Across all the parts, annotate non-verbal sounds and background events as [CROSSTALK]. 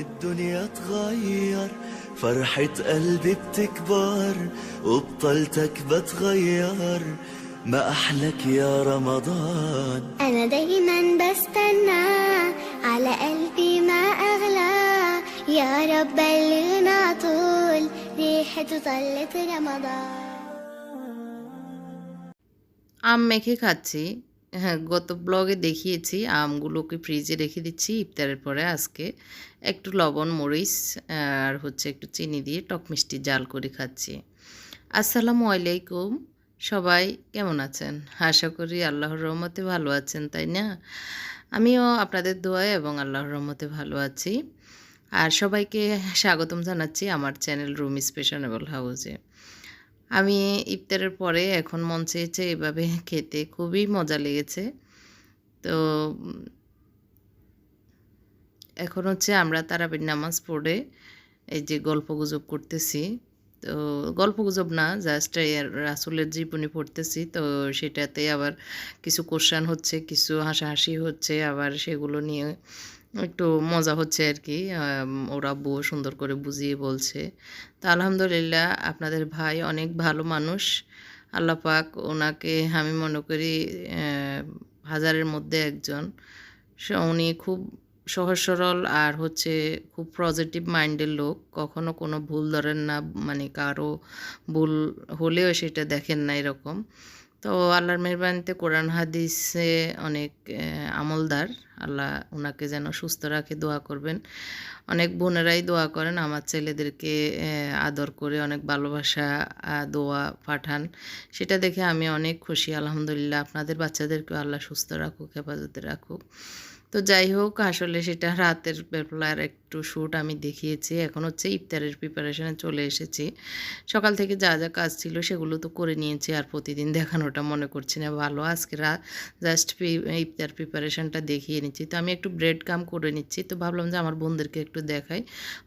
الدنيا تغير فرحة قلبي بتكبر وبطلتك بتغير. ما أحلك يا رمضان. أنا دايما بستنى على قلبي ما أغلى. يا رب بلغنا طول ريحة طلت رمضان. عمك كاتي হ্যাঁ গত ব্লগে দেখিয়েছি আমগুলোকে ফ্রিজে রেখে দিচ্ছি ইফতারের পরে আজকে। একটু লবণ, মরিচ আর হচ্ছে একটু চিনি দিয়ে টক মিষ্টি জাল করে খাচ্ছি। আসসালামু আলাইকুম। সবাই কেমন আছেন? আশা করি আল্লাহর রহমতে ভালো আছেন, তাই না? আমিও আপনাদের দোয়ায় এবং আল্লাহর রহমতে ভালো আছি। আর সবাইকে স্বাগতম জানাচ্ছি আমার চ্যানেল রুমি স্পেশনেবল হাউসে। আমি ইফতারের পরে এখন মন চেয়েছে এভাবে খেতে। খুবই মজা লেগেছে। তো এখন হচ্ছে আমরা তারাবির নামাজ পড়ে এই যে গল্প গুজব করতেছি। তো, গল্প গুজব না জাস্ট রাসুলের জীবনী পড়তেছি। তো, সেটাতে আবার কিছু কোশ্চান হচ্ছে, কিছু হাসাহাসি হচ্ছে, আবার সেগুলো নিয়ে একটু মজা হচ্ছে আর কি ওরা বউ সুন্দর করে বুঝিয়ে বলছে। তা আলহামদুলিল্লাহ আপনাদের ভাই অনেক ভালো মানুষ। আল্লাহ পাক ওনাকে আমি মনে করি হাজারের মধ্যে একজন। উনি খুব সহজ সরল আর হচ্ছে খুব পজিটিভ মাইন্ডের লোক। কখনো কোনো ভুল ধরেন না মানে কারও ভুল হলেও সেটা দেখেন না এরকম। তো আল্লাহর মেহরবানিতে কোরআন হাদিসে অনেক আমলদার। আল্লাহ ওনাকে যেন সুস্থ রাখে, দোয়া করবেন। অনেক বোনেরাই দোয়া করেন, আমার ছেলেদেরকে আদর করে অনেক ভালোবাসা দোয়া পাঠান। সেটা দেখে আমি অনেক খুশি, আলহামদুলিল্লাহ। আপনাদের বাচ্চাদেরকে আল্লাহ সুস্থ রাখুক, হেফাজতে রাখুক। তো যাই হোক, আসলে সেটা রাতের বেলার একটু শ্যুট আমি দেখিয়েছি। এখন হচ্ছে ইফতারের প্রিপারেশনে চলে এসেছি। সকাল থেকে যা যা কাজ ছিল সেগুলো তো করে নিয়েছি আর প্রতিদিন দেখানোটা মনে করছি না। ভালো, আজকে জাস্ট ইফতার প্রিপারেশনটা দেখিয়ে নিচ্ছি। তো আমি একটু ব্রেড কাম করে নিচ্ছি। তো ভাবলাম যে আমার বোনদেরকে একটু দেখাই।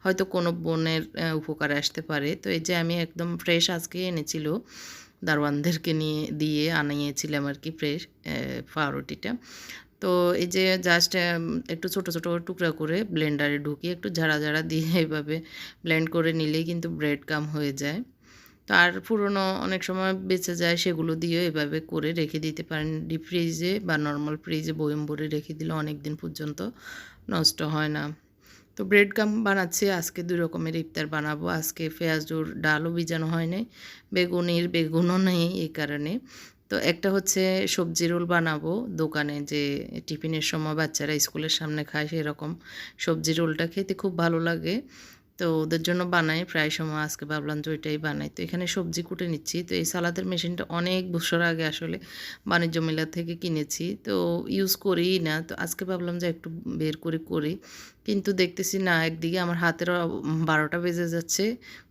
হয়তো কোনো বোনের উপকারে আসতে পারে। তো এই যে আমি একদম ফ্রেশ আজকে এনেছিল দারওয়ানদেরকে নিয়ে, দিয়ে আনিয়েছিলাম আর কি ফ্রেশ পাউরুটিটা। তো এই যে জাস্ট একটু ছোট ছোট টুকরা করে ব্লেন্ডারে ঢুকিয়ে একটু ঝাড়া ঝাড়া দিয়ে [LAUGHS] এইভাবে ব্লেন্ড করে নিলেই কিন্তু ব্রেড কাম হয়ে যায়। তো আর পুরনো অনেক সময় বেঁচে যায় সেগুলো দিয়েও এভাবে করে রেখে দিতে পারেন। ডিপ ফ্রিজে বা নর্মাল ফ্রিজে বয়ম ভরে রেখে দিলে অনেক দিন পর্যন্ত নষ্ট হয় না। তো ব্রেড গাম বানাচ্ছি, আজকে দুই রকমের ইফতার বানাবো। আজকে পেঁয়াজুর ডালও ভিজানো হয় নাই বেগুনির বেগুনও নেই এই কারণে। তো একটা হচ্ছে সবজি রোল বানাবো দোকানে যে টিফিনের সময় বাচ্চারা স্কুলের সামনে খায় সেরকম সবজি রোলটা খেতে খুব ভালো লাগে। তো ওদের জন্য বানাই, প্রায় সময় আজকে ভাবলাম যে ওইটাই বানাই। তো এখানে সবজি কুটে নিচ্ছি। তো এই সালাদের মেশিনটা অনেক বছর আগে আসলে বাণিজ্য মেলা থেকে কিনেছি। তো ইউজ করিই না। তো আজকে ভাবলাম যে একটু বের করে করি। কিন্তু দেখতেছি না, একদিকে আমার হাতের বারোটা বেজে যাচ্ছে।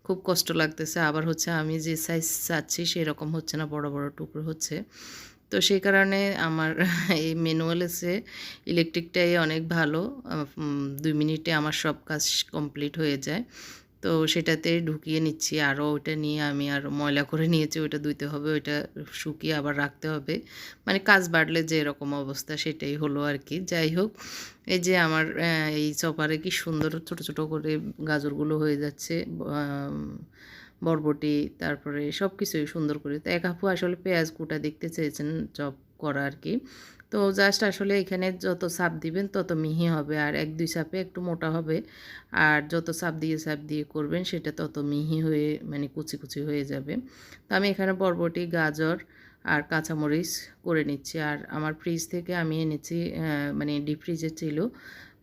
খুব কষ্ট লাগতেছে। আবার হচ্ছে আমি যে সাইজ চাচ্ছি সেরকম হচ্ছে না, বড় বড় টুকরো হচ্ছে। তো সেই কারণে আমার [LAUGHS] এই ম্যানুয়াল এসে ইলেকট্রিকটাই অনেক ভালো। দুই মিনিটে আমার সব কাজ কমপ্লিট হয়ে যায়। তো সেটাতে ঢুকিয়ে নিচ্ছি। আরও ওইটা নিয়ে আমি আর ময়লা করে নিয়েছি, ওইটা ধুইতে হবে, ওইটা শুকিয়ে আবার রাখতে হবে। মানে কাজ বাড়লে যে এরকম অবস্থা, সেটাই হলো আর কি। যাই হোক, এই যে আমার এই চপারে কি সুন্দর ছোট ছোট করে গাজরগুলো হয়ে যাচ্ছে। বরবটি, তারপরে সব কিছুই সুন্দর করে। তো এক আপু আসলে পেঁয়াজ কুটা দেখতে চেয়েছেন চপ করা আর কি তো জাস্ট আসলে এখানে যত সাপ দিবেন তত মিহি হবে আর এক দুই সাপে একটু মোটা হবে। আর যত সাপ দিয়ে সাপ দিয়ে করবেন সেটা তত মিহি হয়ে মানে কুচি কুচি হয়ে যাবে। তো আমি এখানে বরবটি, গাজর আর কাঁচামরিচ করে নিচ্ছি। আর আমার ফ্রিজ থেকে আমি এনেছি মানে ডিপ ফ্রিজে ছিল।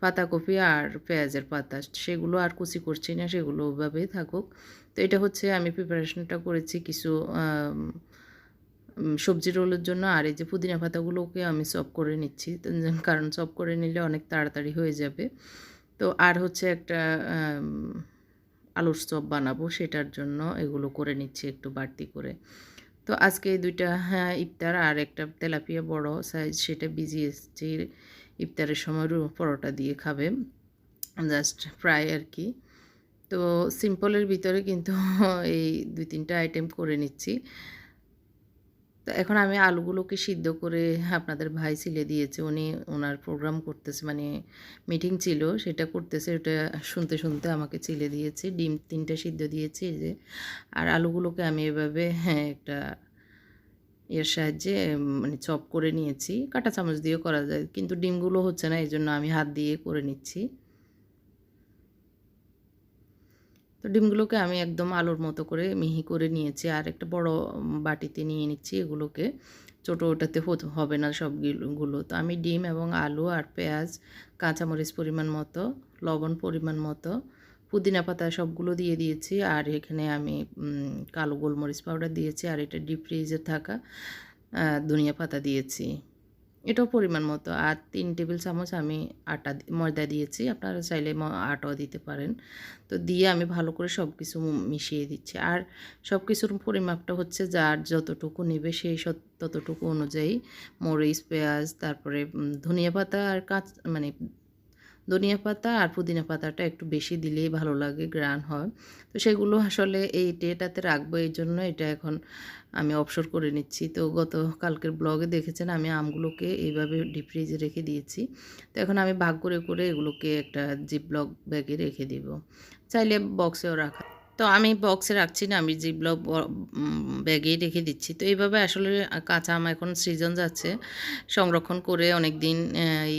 পাতাকপি আর পেঁয়াজের পাতা, সেগুলো আর কুচি করছি না, সেগুলো ওভাবেই থাকুক। তো এটা হচ্ছে আমি প্রিপারেশনটা করেছি কিছু সবজি রোলের জন্য, আর এই যে পুদিনা পাতাগুলোকে আমি চপ করে নিচ্ছি। কারণ চপ করে নিলে অনেক তাড়াতাড়ি হয়ে যাবে। তো আর হচ্ছে একটা আলুর চপ বানাবো, সেটার জন্য এগুলো করে নিচ্ছি একটু বাড়তি করে। তো আজকে দুইটা হ্যাঁ ইফতার আর একটা তেলাপিয়া বড় সাইজ সেটা ভিজিয়ে এসেছি ইফতারের সময় পরোটা দিয়ে খাবে। জাস্ট ফ্রাই আর কি। তো সিম্পলের ভিতরে কিন্তু [LAUGHS] এই দুই তিনটা আইটেম করে নিচ্ছি। তো এখন আমি আলুগুলোকে সিদ্ধ করে আপনাদের ভাই ছিলে দিয়েছে। উনি ওনার প্রোগ্রাম করতেছে মানে মিটিং ছিল, সেটা করতেছে, ওটা শুনতে শুনতে আমাকে চিলে দিয়েছে। ডিম তিনটা সিদ্ধ দিয়েছি যে। আর আলুগুলোকে আমি এভাবে হ্যাঁ একটা এর সাহায্যে মানে চপ করে নিয়েছি। কাঁটা চামচ দিয়েও করা যায়, কিন্তু ডিমগুলো হচ্ছে না এই জন্য আমি হাত দিয়ে করে নিচ্ছি। তো ডিমগুলোকে আমি একদম আলুর মতো করে মিহি করে নিয়েছি, আর একটা বড় বাটিতে নিয়ে নিচ্ছি এগুলোকে। ছোটো ওটাতে হবে না সবগুলো। তো আমি ডিম এবং আলু আর পেঁয়াজ, কাঁচামরিচ পরিমাণ মতো, লবণ পরিমাণ মতো পুদিনা পাতা সবগুলো দিয়ে দিয়েছি, আর এখানে আমি কালো গোলমরিচ পাউডার দিয়েছি, আর এটা ডিপ ফ্রিজে থাকা ধনিয়া পাতা দিয়েছি। এটাও পরিমাণ মতো, আর তিন টেবিল চামচ আমি আটা ময়দা দিয়েছি, আপনারা চাইলে আটাও দিতে পারেন। তো দিয়ে আমি ভালো করে সব কিছু মিশিয়ে দিচ্ছি, আর সব কিছুর পরিমাপটা হচ্ছে যার যতটুকু নেবে সেই ততটুকু অনুযায়ী মরিচ, পেঁয়াজ, তারপরে ধনিয়া পাতা আর কাঁচ মানে ধনিয়া পাতা আর পুদিনা পাতাটা একটু বেশি দিলেই ভালো লাগে গ্রান হয়। তো সেগুলো আসলে এই টেটাতে রাখব, এই জন্য এটা এখন আমি অবসর করে নিচ্ছি। তো গত কালকের ব্লগে দেখেছেন আমি আমগুলোকে এইভাবে ডিপ ফ্রিজে রেখে দিয়েছি। তো এখন আমি ভাগ করে করে এগুলোকে একটা জিপ ব্লক ব্যাগে রেখে দিব। চাইলে বক্সেও রাখা তো আমি বক্সে রাখছি না, আমি জিপ ব্লক ব্যাগেই রেখে দিচ্ছি। তো এইভাবে আসলে কাঁচা আম এখন সিজন যাচ্ছে। সংরক্ষণ করে অনেক দিন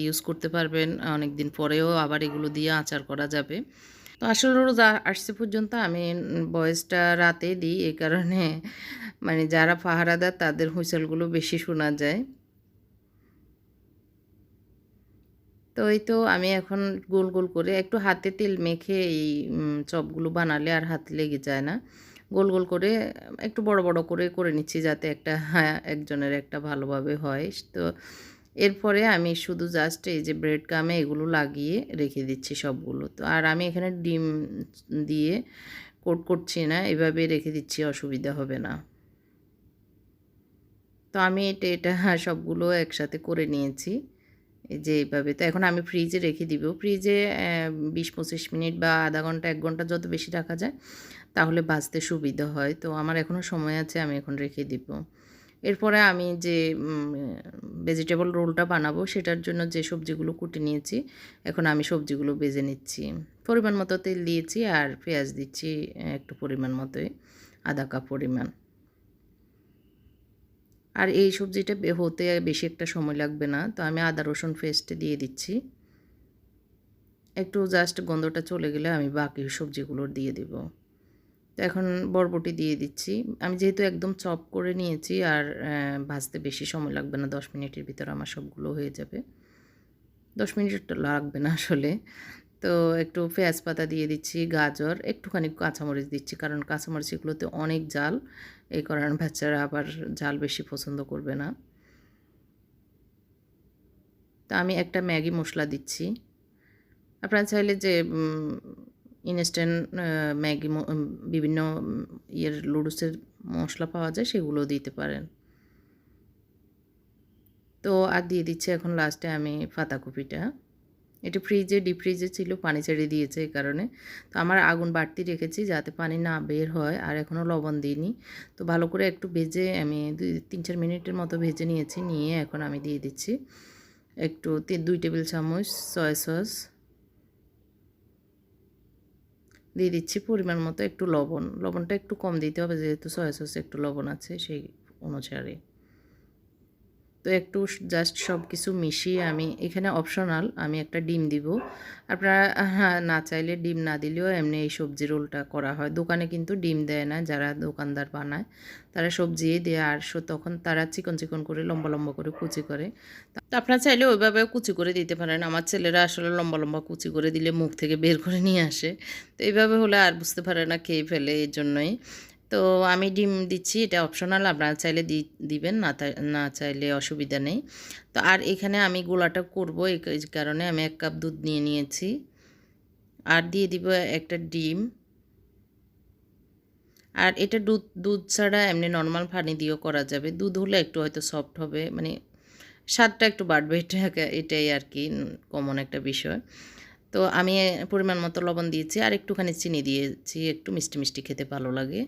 ইউজ করতে পারবেন। অনেক দিন পরেও আবার এগুলো দিয়ে আচার করা যাবে। তো আসলে রোজ আসছে পর্যন্ত আমি বয়েসটা রাতে দিই। এই কারণে মানে যারা পাহারাদার তাদের হুইসেলগুলো বেশি শোনা যায়। তো এই তো আমি এখন গোল গোল করে একটু হাতে তেল মেখে এই চপগুলো বানালে আর হাত লেগে যায় না। গোল গোল করে একটু বড় বড় করে করে নিচ্ছি যাতে একটা হ্যাঁ একজনের একটা ভালোভাবে হয়। তো এরপরে আমি শুধু জাস্ট এই যে ব্রেড কামে এগুলো লাগিয়ে রেখে দিচ্ছি সবগুলো। তো আর আমি এখানে ডিম দিয়ে কোট করছি না, এভাবে রেখে দিচ্ছি, অসুবিধা হবে না। তো আমি এটা এটা সবগুলো একসাথে করে নিয়েছি। যে এইভাবে। তো এখন আমি ফ্রিজে রেখে দিব। ফ্রিজে বিশ পঁচিশ মিনিট বা আধা ঘণ্টা, এক ঘণ্টা যত বেশি রাখা যায়, তাহলে বাঁচতে সুবিধা হয়। তো আমার এখনও সময় আছে, আমি এখন রেখে দিব। এরপরে আমি যে ভেজিটেবল রোলটা বানাবো, সেটার জন্য যে সবজিগুলো কুটে নিয়েছি, এখন আমি সবজিগুলো বেজে নিচ্ছি। পরিমাণ মতো তেল দিয়েছি আর পেঁয়াজ দিচ্ছি, একটু পরিমাণ মতোই, আধা কাপ পরিমাণ। আর এই সবজিটা হতে বেশি একটা সময় লাগবে না। তো আমি আদা, রসুন পেস্ট দিয়ে দিচ্ছি। একটু জাস্ট গন্ধটা চলে গেলে আমি বাকি সবজিগুলো দিয়ে দিব। তো এখন বরবটি দিয়ে দিচ্ছি। আমি যেহেতু একদম চপ করে নিয়েছি আর ভাজতে বেশি সময় লাগবে না, দশ মিনিটের ভিতর আমার সবগুলো হয়ে যাবে। দশ মিনিট লাগবে না আসলে। তো একটু পেঁয়াজ পাতা দিয়ে দিচ্ছি, গাজর, একটুখানি কাঁচামরিচ দিচ্ছি। কারণ কাঁচামরিচ এগুলোতে অনেক জাল, এই কারণে বাচ্চারা আবার জাল বেশি পছন্দ করবে না। তা আমি একটা ম্যাগি মশলা দিচ্ছি। আপনারা চাইলে যে ইনস্ট্যান্ট ম্যাগি বিভিন্ন ইয়ের লুডুসের মশলা পাওয়া যায়, সেগুলো দিতে পারেন। তো আর দিয়ে দিচ্ছি এখন লাস্টে আমি পাতাকপিটা। এটা ফ্রিজে ডিপ ফ্রিজে ছিল, পানি ছেড়ে দিয়েছে এই কারণে। তো আমার আগুন বাড়তি রেখেছি যাতে পানি না বের হয়, আর এখনও লবণ দিইনি। তো ভালো করে একটু ভেজে, আমি দুই, তিন, চার মিনিটের মতো ভেজে নিয়েছি, নিয়ে এখন আমি দিয়ে দিচ্ছি একটু দুই টেবিল চামচ সয়া সস দিয়ে দিচ্ছি পরিমাণ মতো একটু লবণ। লবণটা একটু কম দিতে হবে, যেহেতু সয়া সসে একটু লবণ আছে সেই অনুসারে। তো একটু জাস্ট সব কিছু মিশিয়ে আমি এখানে অপশনাল আমি একটা ডিম দিব। আপনারা হ্যাঁ, না চাইলে ডিম না দিলেও এমনি এই সবজি রোলটা করা হয়। দোকানে কিন্তু ডিম দেয় না যারা দোকানদার বানায়। তারা সবজি দেয় আর তখন তারা চিকন চিকন করে লম্বা লম্বা করে কুচি করে। তো আপনারা চাইলে ওইভাবেও কুচি করে দিতে পারেন। আমার ছেলেরা আসলে লম্বা লম্বা কুচি করে দিলে মুখ থেকে বের করে নিয়ে আসে। তো এইভাবে হলে আর বুঝতে পারে না খেয়ে ফেলে এই জন্যই। তো আমি ডিম দিচ্ছি, এটা অপশনাল আপনারা চাইলে দিবেন, না না চাইলে অসুবিধা নেই। তো আর এখানে আমি গোলাটা করব, এই কারণে আমি এক কাপ দুধ নিয়ে নিয়েছি। আর দিয়ে দিব একটা ডিম। আর এটা দুধ দুধ ছাড়া এমনি নর্মাল পানি দিয়েও করা যাবে। দুধ হলে একটু হয়তো সফট হবে মানে স্বাদটা একটু বাড়বে, এটা এটাই আর কি কমন একটা বিষয়। তো আমি পরিমাণ মতো লবণ দিয়েছি, আর একটুখানি চিনি দিয়েছি, একটু মিষ্টি মিষ্টি খেতে ভালো লাগে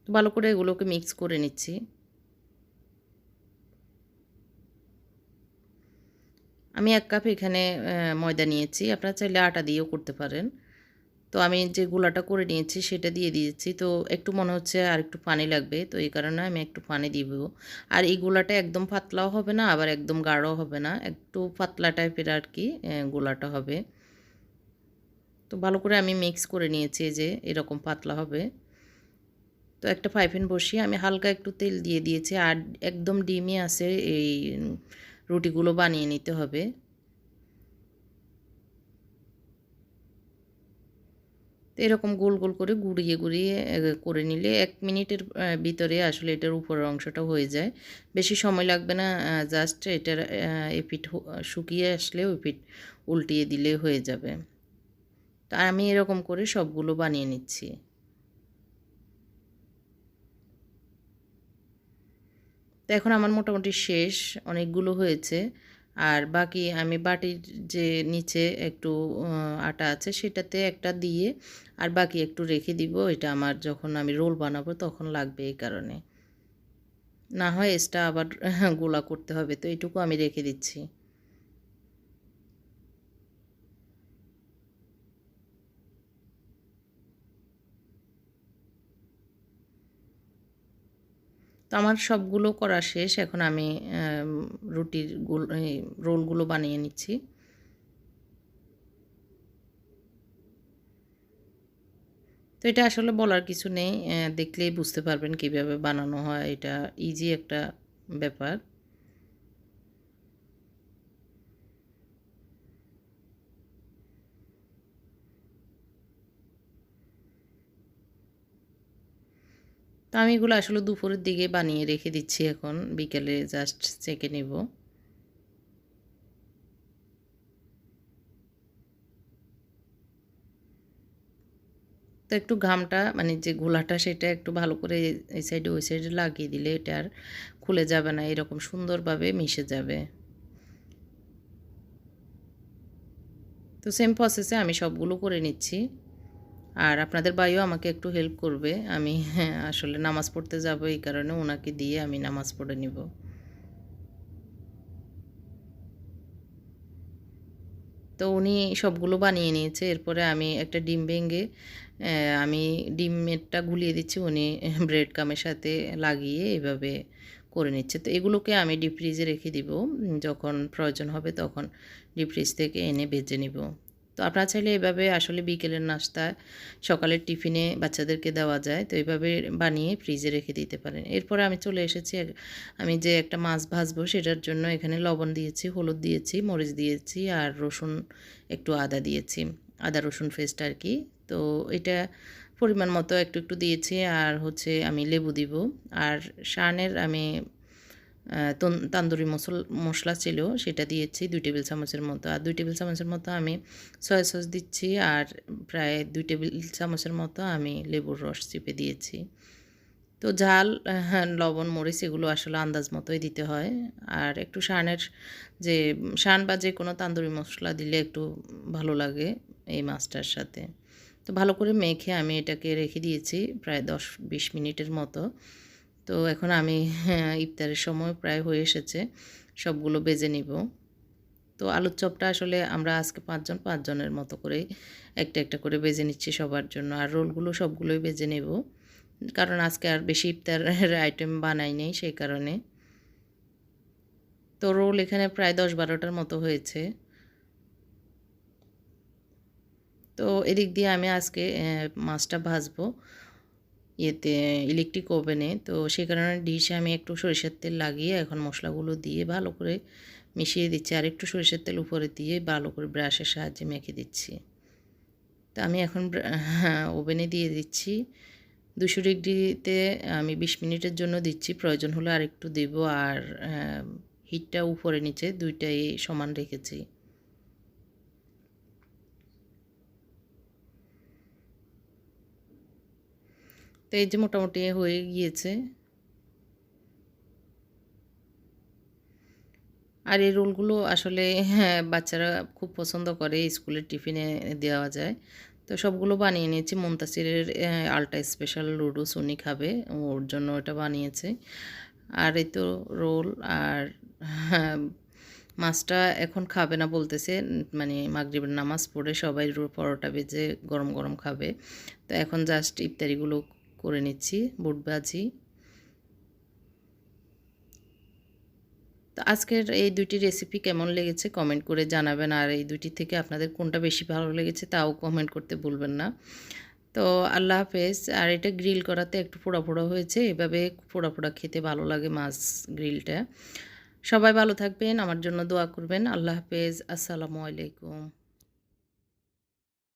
তো ভালো করে এগুলোকে মিক্স করে নিচ্ছি। আমি এক কাপ এখানে ময়দা নিয়েছি। আপনারা চাইলে আটা দিয়েও করতে পারেন। তো আমি যে গোলাটা করে নিয়েছি সেটা দিয়ে দিয়েছি। তো একটু মনে হচ্ছে আর একটু পানি লাগবে। তো এই কারণে আমি একটু পানি দিব। আর এই গোলাটা একদম পাতলাও হবে না, আবার একদম গাঢ়ও হবে না। একটু পাতলা টাইপের আর কি গোলাটা হবে। তো ভালো করে আমি মিক্স করে নিয়েছি। যে এরকম পাতলা হবে। তো একটা পাইপেন বসিয়ে আমি হালকা একটু তেল দিয়ে দিয়েছি আর একদম ডিমে আছে এই রুটিগুলো বানিয়ে নিতে হবে। তো এরকম গোল গোল করে গুড়িয়ে গুড়িয়ে করে নিলে এক মিনিটের ভিতরে আসলে এটার উপরের অংশটা হয়ে যায়। বেশি সময় লাগবে না জাস্ট এটার এপিঠ শুকিয়ে আসলে ওই পিঠ উল্টিয়ে দিলে হয়ে যাবে। তা আমি এরকম করে সবগুলো বানিয়ে নিচ্ছি। তো এখন আমার মোটামুটি শেষ, অনেকগুলো হয়েছে। আর বাকি আমি বাটির যে নিচে একটু আটা আছে সেটাতে একটা দিয়ে আর বাকি একটু রেখে দিব। এটা আমার যখন আমি রোল বানাবো তখন লাগবে এই কারণে। না হয় এসটা আবার গোলা করতে হবে, তো এটুকু আমি রেখে দিচ্ছি। তো আমার সবগুলো করা শেষ। এখন আমি রুটির রোলগুলো বানিয়ে নিচ্ছি। তো এটা আসলে বলার কিছু নেই। দেখলেই বুঝতে পারবেন কীভাবে বানানো হয়। এটা ইজি একটা ব্যাপার। তো আমি এগুলো আসলে দুপুরের দিকে বানিয়ে রেখে দিচ্ছি এখন। বিকেলে জাস্ট চেকে নেব। তো একটু ঘামটা মানে যে ঘোলাটা সেটা একটু ভালো করে এই সাইডে ওই সাইডে লাগিয়ে দিলে এটা আর খুলে যাবে না, এরকম সুন্দরভাবে মিশে যাবে। তো সেম প্রসেসে আমি সবগুলো করে নিচ্ছি। আর আপনাদের ভাইও আমাকে একটু হেল্প করবে। আমি হ্যাঁ, আসলে নামাজ পড়তে যাব এই কারণে ওনাকে দিয়ে আমি নামাজ পড়ে নিব। তো উনি সবগুলো বানিয়ে নিয়েছে। এরপরে আমি একটা ডিম ভেঙে আমি ডিমেরটা গুলিয়ে দিচ্ছি। উনি ব্রেড কামের সাথে লাগিয়ে এভাবে করে নিচ্ছে। তো এগুলোকে আমি ডিপ ফ্রিজে রেখে দিব। যখন প্রয়োজন হবে তখন ডিপ ফ্রিজ থেকে এনে ভেজে নিব। তো আপনারা চাইলে এভাবে আসলে বিকেলের নাস্তা সকালের টিফিনে বাচ্চাদেরকে দেওয়া যায়, তো এইভাবে বানিয়ে ফ্রিজে রেখে দিতে পারেন। এরপরে আমি চলে এসেছি আমি যে একটা মাছ ভাজবো সেটার জন্য এখানে লবণ দিয়েছি, হলুদ দিয়েছি, মরিচ দিয়েছি আর রসুন, একটু আদা দিয়েছি, আদা রসুন পেস্ট আর কি। তো এটা পরিমাণ মতো একটু একটু দিয়েছি আর হচ্ছে আমি লেবু দিব। আর শানের আমি তান্দুরি মশল মশলা ছিল সেটা দিয়েছি দুই টেবিল চামচের মতো। আর দুই টেবিল চামচের মতো আমি সয়া সস দিচ্ছি আর প্রায় দুই টেবিল চামচের মতো আমি লেবুর রস চিপে দিয়েছি। তো ঝাল আহ, লবণ মরিচ এগুলো আসলে আন্দাজ মতোই দিতে হয়। আর একটু শানের যে শান বা যে কোনো তান্দুরি মশলা দিলে একটু ভালো লাগে এই মাছটার সাথে। তো ভালো করে মেখে আমি এটাকে রেখে দিয়েছি প্রায় দশ বিশ মিনিটের মতো। তো এখন আমি হ্যাঁ, ইফতারের সময় প্রায় হয়ে এসেছে সবগুলো বেজে নিব। তো আলুর চপটা আসলে আমরা আজকে পাঁচজন পাঁচজনের মতো করে একটা একটা করে বেজে নিচ্ছি সবার জন্য। আর রোলগুলো সবগুলোই বেজে নেব কারণ আজকে আর বেশি ইফতারের আইটেম বানাই নেই সেই কারণে। তো রোল এখানে প্রায় দশ বারোটার মতো হয়েছে। তো এদিক দিয়ে আমি আজকে মাছটা ভাজবো। ইয়েতে ইলেকট্রিক ওভেনে তো সেই কারণে ডিশে আমি একটু সরিষার তেল লাগিয়ে এখন মশলাগুলো দিয়ে ভালো করে মিশিয়ে দিচ্ছি। আর একটু সরিষার তেল উপরে দিয়ে ভালো করে ব্রাশের সাহায্যে মেখে দিচ্ছি। তো আমি এখন ওভেনে [LAUGHS] দিয়ে দিচ্ছি। দুশো ডিগ্রিতে আমি বিশ মিনিটের জন্য দিচ্ছি। প্রয়োজন হলে আর একটু দেব। আর হিটটা উপরে নিচে দুইটাই সমান রেখেছি। তো এই যে মোটামুটি হয়ে গিয়েছে। আর এই রোলগুলো আসলে হ্যাঁ বাচ্চারা খুব পছন্দ করে স্কুলের টিফিনে দেওয়া যায়। তো সবগুলো বানিয়ে নিয়েছি। মুনতাসিরের আলটা স্পেশাল লুডুস উনি খাবে ওর জন্য এটা বানিয়েছে। আর এই তো রোল আর হ্যাঁ, মাছটা এখন খাবে না বলতেছে মানে মাগরিবের নামাজ পড়ে সবাই পরোটা ভেজে গরম গরম খাবে। তো এখন জাস্ট ইফতারিগুলো করে নিচ্ছি, বুট ভাজি। তো আজকের এই দুটি রেসিপি কেমন লেগেছে কমেন্ট করে জানাবেন, আর এই দুটি থেকে আপনাদের কোনটা বেশি ভালো লেগেছে তাও কমেন্ট করতে ভুলবেন না। তো আল্লাহ হাফেজ। আর এটা গ্রিল করাতে একটু পোড়া পোড়া হয়েছে, এভাবে পোড়া পোড়া খেতে ভালো লাগে মাছ গ্রিলটা সবাই ভালো থাকবেন, আমার জন্য দোয়া করবেন। আল্লাহ হাফেজ। আসসালামু আলাইকুম।